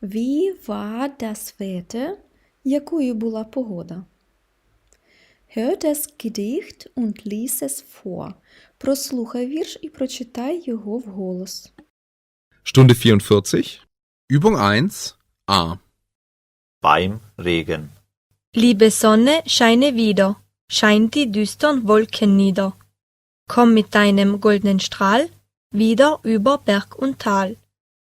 Wie war das Wetter? Якою була погода? Hör das Gedicht und lies es vor. Прослухай вірш і прочитай його вголос. Stunde 44. Übung 1. A. Beim Regen. Liebe Sonne, scheine wieder, scheint die düstern Wolken nieder. Komm mit deinem goldenen Strahl wieder über Berg und Tal.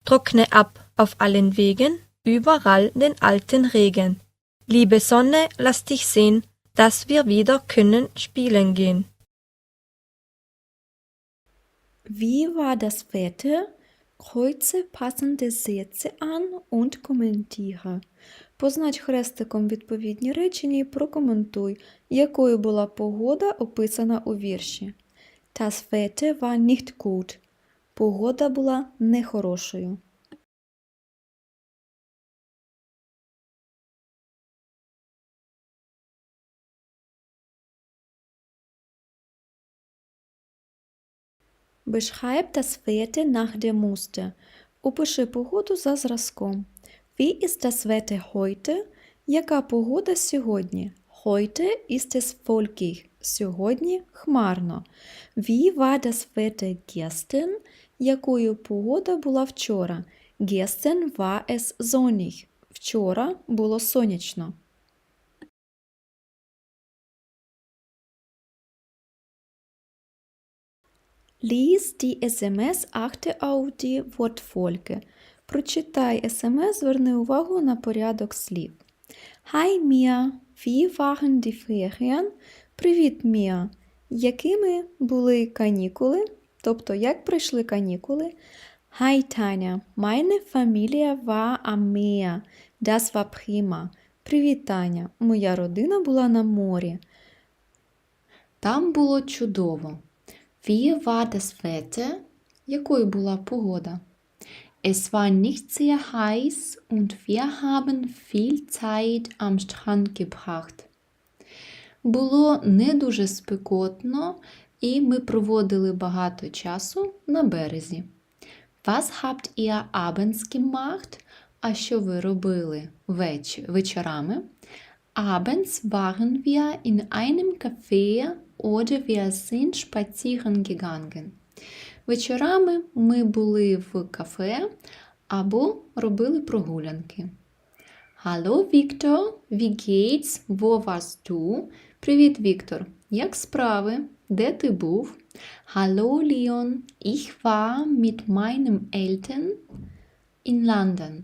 Trockne ab auf allen Wegen, überall den alten Regen. Liebe Sonne, lass dich sehen, dass wir wieder können spielen gehen. Wie war das Wetter? Kreuze passende Sätze an und kommentiere. Познач хрестиком відповідні речення і прокоментуй, якою була погода, описана у вірші. Das Wetter war nicht gut. Погода була нехорошою. Beschreib das Wetter nach dem Muster. Опиши погоду за зразком. Wie ist das Wetter heute? Яка погода сьогодні? Heute ist es wolkig. Сьогодні хмарно. Wie war das Wetter gestern? Якою погода була вчора? Gestern war es sonnig. Вчора було сонячно. Lies die SMS, achte auf die Wortfolge. Прочитай SMS, зверни увагу на порядок слів. Hi Mia, wie waren die Ferien? Привіт, Мія. Якими були канікули? Тобто, як пройшли канікули? Hi Tanja, meine Familie war am Meer. Das war. Привіт, Таня. Моя родина була на морі. Там було чудово. Wie war das Wetter? Якою була погода? Es war nicht sehr heiß und wir haben viel Zeit am Strand gebracht. Було не дуже спекотно, і ми проводили багато часу на березі. Was habt ihr abends gemacht? А що ви робили веч... вечорами? Abends waren wir in einem Café oder wir sind spazieren gegangen. Вечорами ми були в кафе або робили прогулянки. Hallo Віктор, wie geht's? Wo warst du? Привіт, Віктор. Як справи? Де ти був? Hallo Leon, ich war mit meinen Eltern in London.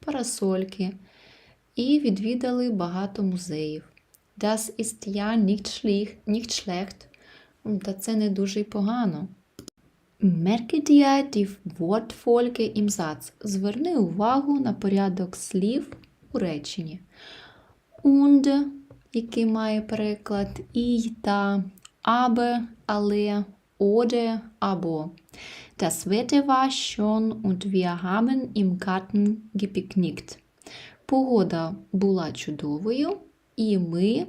парасольки і відвідали багато музеїв. Das ist ja nicht schlecht, nicht schlecht. Та це не дуже й погано. Merke dir die Wortfolge im Satz. Зверни увагу на порядок слів у реченні. Und, який має переклад, і, та, aber, але, oder, або. Das Wetter war schön und wir haben im Garten gepicknickt. Погода була чудовою, і ми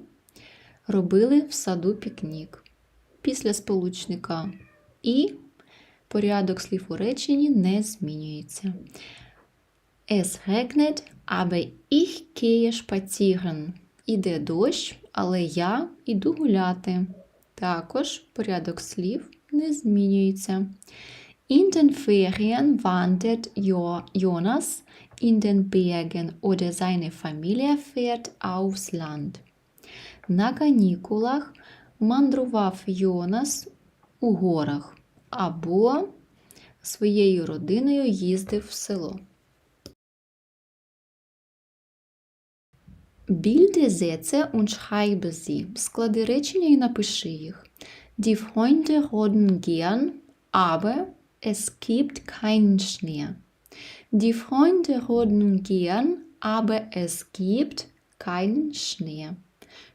робили в саду пікнік. Після сполучника і порядок слів у реченні не змінюється. Es regnet, aber ich gehe spazieren. Іде дощ, але я іду гуляти. Також порядок слів не змінюється. In den Ferien wandert Jonas in den Bergen oder seine Familie fährt aufs Land. На канікулах мандрував Йонас у горах або своєю родиною їздив в село. Bilde Sätze und schreibe sie. Склади речення і напиши їх. Die Freunde roden gern, aber es gibt keinen Schnee. Die Freunde roden gern, aber es gibt keinen Schnee.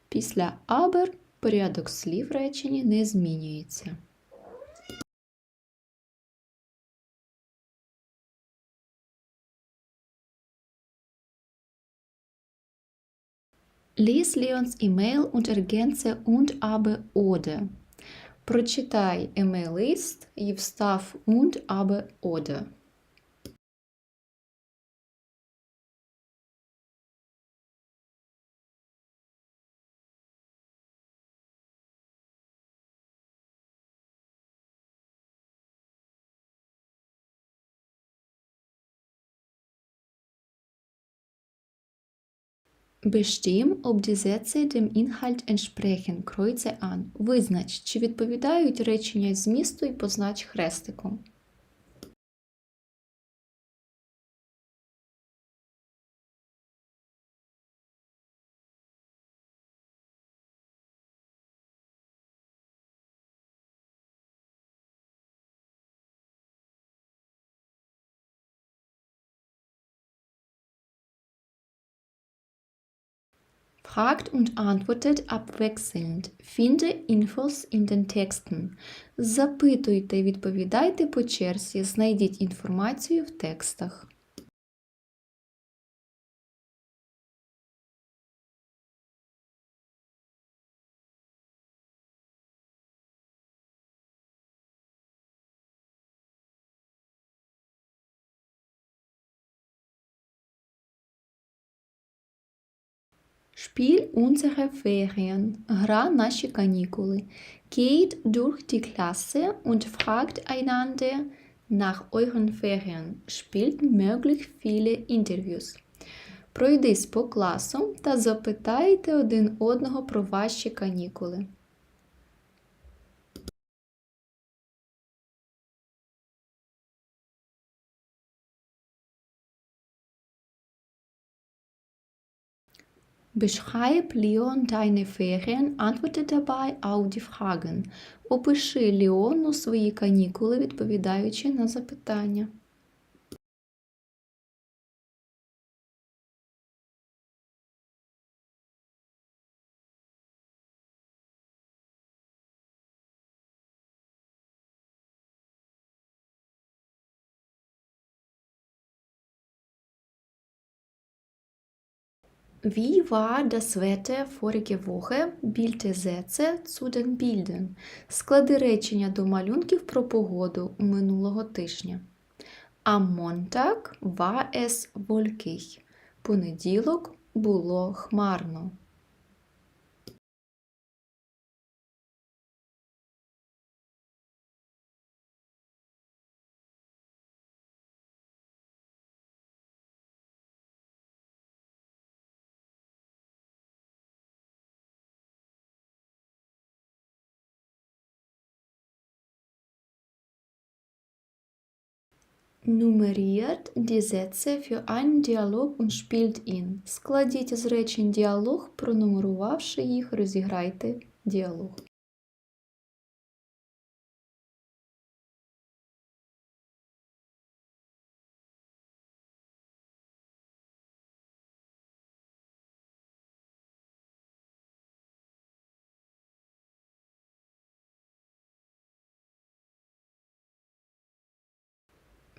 Після aber порядок слів в реченні не змінюється. Lies Leons E-Mail und ergänze und aber oder. Прочитай емейл-лист і встав und aber oder. Bestimm, ob die Sätze dem Inhalt entsprechen. kreuze an. Визнач, чи відповідають речення змісту і познач хрестиком. Fragt und antwortet abwechselnd. Finde Infos in den Texten. Запитуйте, відповідайте по черзі. Знайдіть інформацію в текстах. Spiel unsere Ferien. Гра наші канікули. Geht durch die Klasse und fragt einander nach euren Ferien. Spielt möglich viele Interviews. Пройдись по класу та запитайте один одного про ваші канікули. Beschreib Leon deine Ferien, antworte dabei auf die Fragen. Опиши Леону свої канікули, відповідаючи на запитання. Wie war das Wetter vorige Woche? Bilte Sätze zu den Bildern. Склади речення до малюнків про погоду минулого тижня. Am Montag war es wolkig. Понеділок було хмарно. Nummeriert die Sätze für einen Dialog und spielt ihn. Складіть з речень діалог, пронумерувавши їх, розіграйте діалог.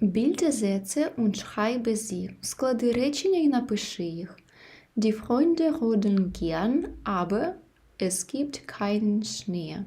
Bilde Sätze und schreibe sie. Склади речення і напиши їх. Die Freunde roden gern, aber es gibt keinen Schnee.